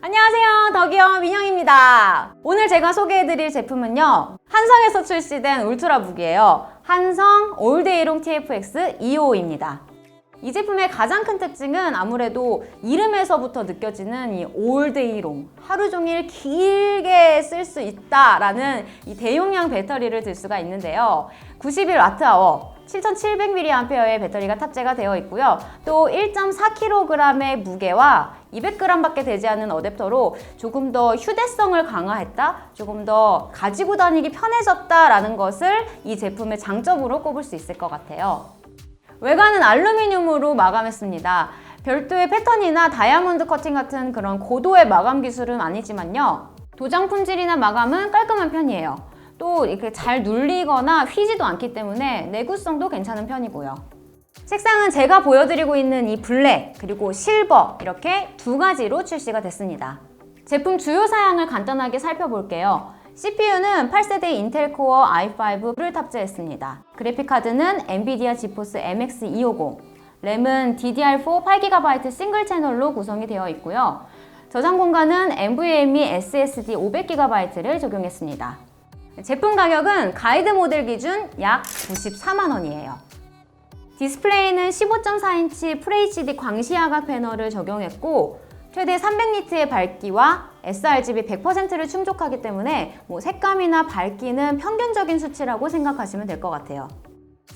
안녕하세요. 덕이요 민영입니다. 오늘 제가 소개해드릴 제품은요. 한성에서 출시된 울트라북이에요. 한성 올데이롱 TFX 2호입니다. 이 제품의 가장 큰 특징은 아무래도 이름에서부터 느껴지는 이 올데이롱 하루 종일 길게 쓸 수 있다라는 이 대용량 배터리를 들 수가 있는데요. 91Wh 7700mAh의 배터리가 탑재가 되어 있고요. 또 1.4kg의 무게와 200g밖에 되지 않은 어댑터로 조금 더 휴대성을 강화했다, 조금 더 가지고 다니기 편해졌다라는 것을 이 제품의 장점으로 꼽을 수 있을 것 같아요. 외관은 알루미늄으로 마감했습니다. 별도의 패턴이나 다이아몬드 커팅 같은 그런 고도의 마감 기술은 아니지만요. 도장 품질이나 마감은 깔끔한 편이에요. 또 이렇게 잘 눌리거나 휘지도 않기 때문에 내구성도 괜찮은 편이고요. 색상은 제가 보여드리고 있는 이 블랙 그리고 실버 이렇게 두 가지로 출시가 됐습니다. 제품 주요 사양을 간단하게 살펴볼게요. CPU는 8세대 인텔 코어 i5를 탑재했습니다. 그래픽 카드는 엔비디아 지포스 MX 250, 램은 DDR4 8GB 싱글 채널로 구성이 되어 있고요. 저장 공간은 NVMe SSD 500GB를 적용했습니다. 제품 가격은 가이드 모델 기준 약 94만 원이에요. 디스플레이는 15.4인치 FHD 광시야각 패널을 적용했고 최대 300니트의 밝기와 sRGB 100%를 충족하기 때문에 뭐 색감이나 밝기는 평균적인 수치라고 생각하시면 될 것 같아요.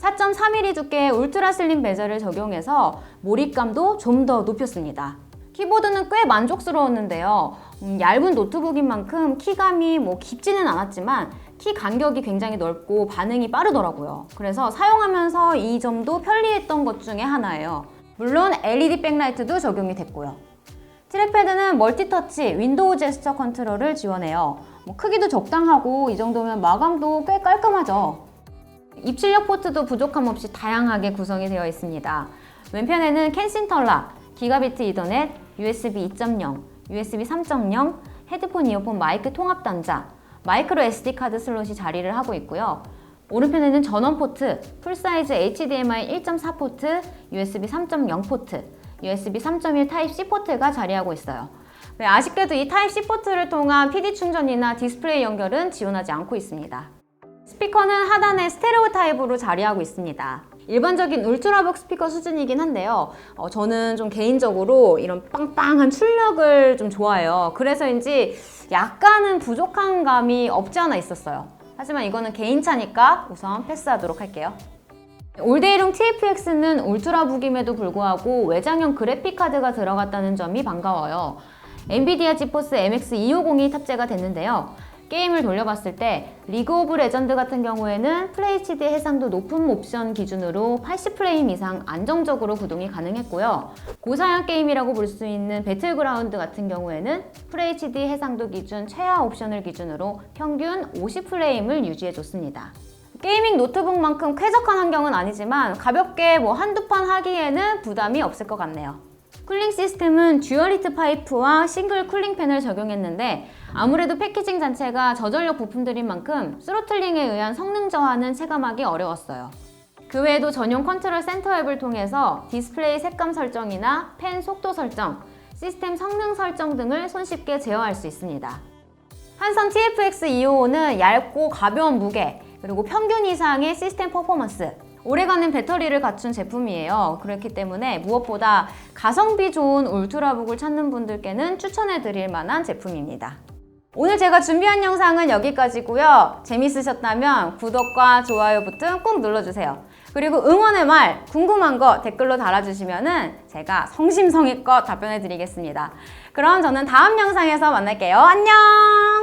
4.3mm 두께의 울트라 슬림 베젤을 적용해서 몰입감도 좀 더 높였습니다. 키보드는 꽤 만족스러웠는데요. 음, 얇은 노트북인 만큼 키감이 뭐 깊지는 않았지만 키 간격이 굉장히 넓고 반응이 빠르더라고요. 그래서 사용하면서 이 점도 편리했던 것 중에 하나예요. 물론 LED 백라이트도 적용이 됐고요. 트랙패드는 멀티터치 윈도우 제스처 컨트롤을 지원해요. 뭐 크기도 적당하고 이 정도면 마감도 꽤 깔끔하죠. 입출력 포트도 부족함 없이 다양하게 구성이 되어 있습니다. 왼편에는 캔싱턴락, 기가비트 이더넷, USB 2.0, USB 3.0, 헤드폰 이어폰 마이크 통합 단자, 마이크로 SD 카드 슬롯이 자리를 하고 있고요. 오른편에는 전원 포트, 풀사이즈 HDMI 1.4 포트, USB 3.0 포트, USB 3.1 타입-C 포트가 자리하고 있어요. 네, 아쉽게도 이 타입-C 포트를 통한 PD 충전이나 디스플레이 연결은 지원하지 않고 있습니다. 스피커는 하단에 스테레오 타입으로 자리하고 있습니다. 일반적인 울트라북 스피커 수준이긴 한데요. 어, 저는 좀 개인적으로 이런 빵빵한 출력을 좀 좋아해요. 그래서인지 약간은 부족한 감이 없지 않아 있었어요. 하지만 이거는 개인차니까 우선 패스하도록 할게요. 올데이롱 TFX는 울트라북임에도 불구하고 외장형 그래픽카드가 들어갔다는 점이 반가워요. 엔비디아 지포스 MX 250이 탑재가 됐는데요. 게임을 돌려봤을 때 리그 오브 레전드 같은 경우에는 FHD 해상도 높은 옵션 기준으로 80프레임 이상 안정적으로 구동이 가능했고요. 고사양 게임이라고 볼 수 있는 배틀그라운드 같은 경우에는 FHD 해상도 기준 최하 옵션을 기준으로 평균 50프레임을 유지해줬습니다. 게이밍 노트북만큼 쾌적한 환경은 아니지만 가볍게 뭐 한두 판 하기에는 부담이 없을 것 같네요. 쿨링 시스템은 듀얼히트 파이프와 싱글 쿨링 팬을 적용했는데 아무래도 패키징 자체가 저전력 부품들인 만큼 스로틀링에 의한 성능 저하는 체감하기 어려웠어요. 그 외에도 전용 컨트롤 센터 앱을 통해서 디스플레이 색감 설정이나 펜 속도 설정, 시스템 성능 설정 등을 손쉽게 제어할 수 있습니다. 한선 TFX 255는 얇고 가벼운 무게, 그리고 평균 이상의 시스템 퍼포먼스, 오래가는 배터리를 갖춘 제품이에요. 그렇기 때문에 무엇보다 가성비 좋은 울트라북을 찾는 분들께는 추천해 드릴 만한 제품입니다. 오늘 제가 준비한 영상은 여기까지고요. 재밌으셨다면 구독과 좋아요 버튼 꼭 눌러주세요. 그리고 응원의 말, 궁금한 거 댓글로 달아주시면 제가 성심성의껏 답변해 드리겠습니다. 그럼 저는 다음 영상에서 만날게요. 안녕!